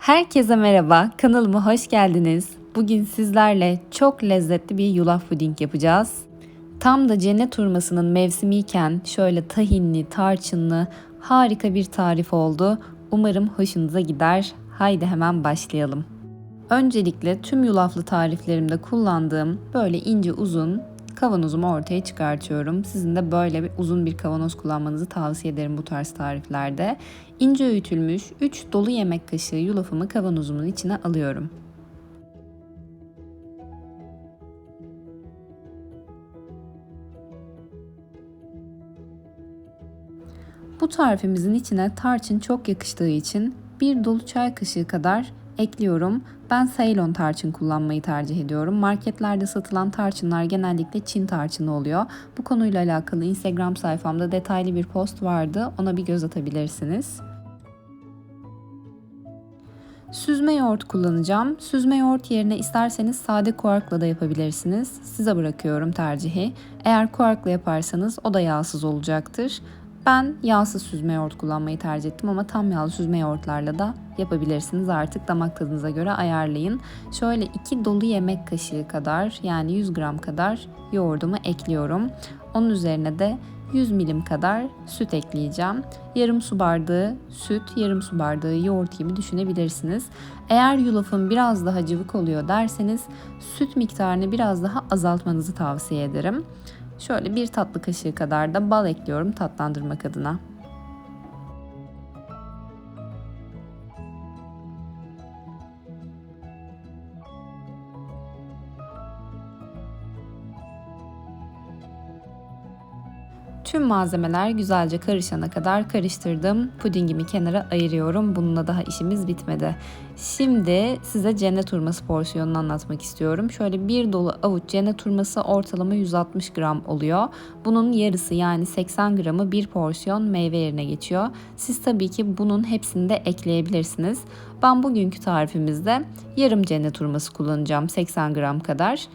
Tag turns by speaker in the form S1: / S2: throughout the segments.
S1: Herkese merhaba, kanalıma hoş geldiniz. Bugün sizlerle çok lezzetli bir yulaf puding yapacağız. Tam da cennet hurmasının mevsimiyken şöyle tahinli, tarçınlı harika bir tarif oldu. Umarım hoşunuza gider. Haydi hemen başlayalım. Öncelikle tüm yulaflı tariflerimde kullandığım böyle ince uzun kavanozumu ortaya çıkartıyorum. Sizin de böyle bir uzun bir kavanoz kullanmanızı tavsiye ederim bu tarz tariflerde. İnce öğütülmüş 3 dolu yemek kaşığı yulafımı kavanozumun içine alıyorum. Bu tarifimizin içine tarçın çok yakıştığı için bir dolu çay kaşığı kadar ekliyorum. Ben Ceylon tarçın kullanmayı tercih ediyorum. Marketlerde satılan tarçınlar genellikle Çin tarçını oluyor. Bu konuyla alakalı Instagram sayfamda detaylı bir post vardı. Ona bir göz atabilirsiniz. Süzme yoğurt kullanacağım. Süzme yoğurt yerine isterseniz sade kuarkla da yapabilirsiniz. Size bırakıyorum tercihi. Eğer kuarkla yaparsanız o da yağsız olacaktır. Ben yağsız süzme yoğurt kullanmayı tercih ettim ama tam yağlı süzme yoğurtlarla da yapabilirsiniz. Artık damak tadınıza göre ayarlayın. Şöyle 2 dolu yemek kaşığı kadar yani 100 gram kadar yoğurdumu ekliyorum. Onun üzerine de 100 milim kadar süt ekleyeceğim. Yarım su bardağı süt, yarım su bardağı yoğurt gibi düşünebilirsiniz. Eğer yulafın biraz daha cıvık oluyor derseniz süt miktarını biraz daha azaltmanızı tavsiye ederim. Şöyle bir tatlı kaşığı kadar da bal ekliyorum tatlandırmak adına. Tüm malzemeler güzelce karışana kadar karıştırdım. Pudingimi kenara ayırıyorum. Bununla daha işimiz bitmedi. Şimdi size cennet hurması porsiyonunu anlatmak istiyorum. Şöyle bir dolu avuç cennet hurması ortalama 160 gram oluyor. Bunun yarısı yani 80 gramı bir porsiyon meyve yerine geçiyor. Siz tabii ki bunun hepsini de ekleyebilirsiniz. Ben bugünkü tarifimizde yarım cennet hurması kullanacağım 80 gram kadar.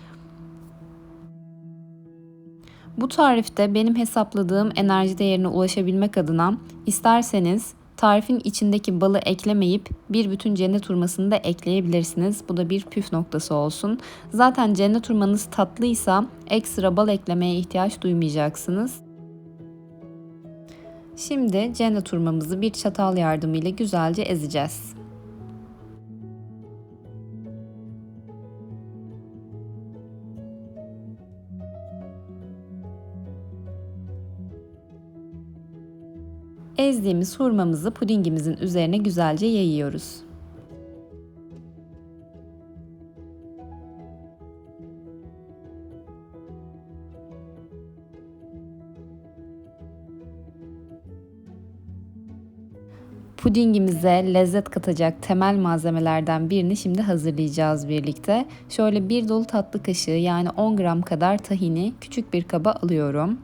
S1: Bu tarifte benim hesapladığım enerji değerine ulaşabilmek adına isterseniz tarifin içindeki balı eklemeyip bir bütün cennet hurmasını da ekleyebilirsiniz. Bu da bir püf noktası olsun. Zaten cennet hurmanız tatlıysa ekstra bal eklemeye ihtiyaç duymayacaksınız. Şimdi cennet hurmamızı bir çatal yardımıyla güzelce ezeceğiz. Ezdiğimiz hurmamızı pudingimizin üzerine güzelce yayıyoruz. Pudingimize lezzet katacak temel malzemelerden birini şimdi hazırlayacağız birlikte. Şöyle bir dolu tatlı kaşığı yani 10 gram kadar tahini küçük bir kaba alıyorum.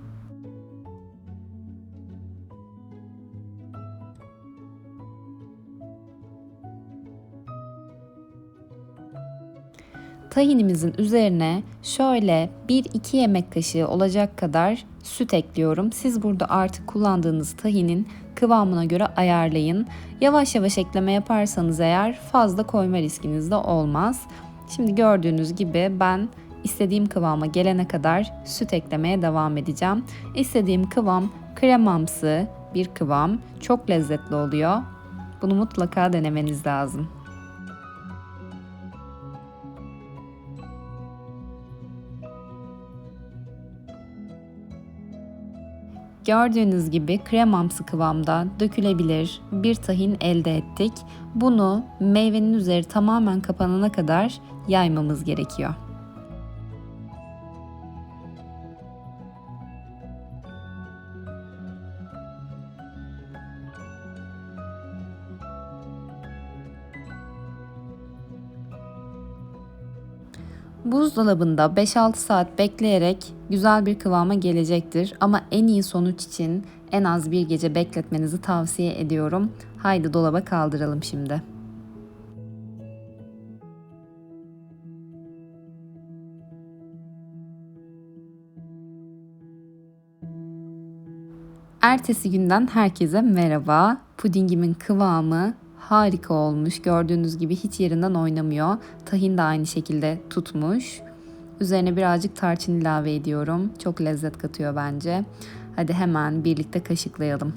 S1: Tahinimizin üzerine şöyle 1-2 yemek kaşığı olacak kadar süt ekliyorum. Siz burada artık kullandığınız tahinin kıvamına göre ayarlayın. Yavaş yavaş ekleme yaparsanız eğer fazla koyma riskiniz de olmaz. Şimdi gördüğünüz gibi ben istediğim kıvama gelene kadar süt eklemeye devam edeceğim. İstediğim kıvam kremamsı bir kıvam. Çok lezzetli oluyor. Bunu mutlaka denemeniz lazım. Gördüğünüz gibi kremamsı kıvamda dökülebilir bir tahin elde ettik. Bunu meyvenin üzeri tamamen kapanana kadar yaymamız gerekiyor. Buzdolabında 5-6 saat bekleyerek güzel bir kıvama gelecektir. Ama en iyi sonuç için en az bir gece bekletmenizi tavsiye ediyorum. Haydi dolaba kaldıralım şimdi. Ertesi günden herkese merhaba. Pudingimin kıvamı Harika olmuş. Gördüğünüz gibi hiç yerinden oynamıyor. Tahin de aynı şekilde tutmuş. Üzerine birazcık tarçın ilave ediyorum. Çok lezzet katıyor bence. Hadi hemen birlikte kaşıklayalım.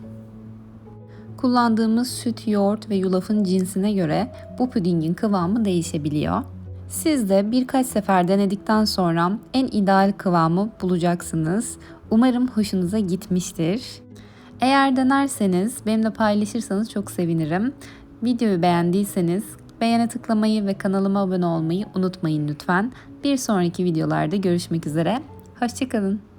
S1: Kullandığımız süt, yoğurt ve yulafın cinsine göre bu pudingin kıvamı değişebiliyor. Siz de birkaç sefer denedikten sonra en ideal kıvamı bulacaksınız. Umarım hoşunuza gitmiştir. Eğer denerseniz benimle paylaşırsanız çok sevinirim. Videoyu beğendiyseniz beğene tıklamayı ve kanalıma abone olmayı unutmayın lütfen. Bir sonraki videolarda görüşmek üzere. Hoşçakalın.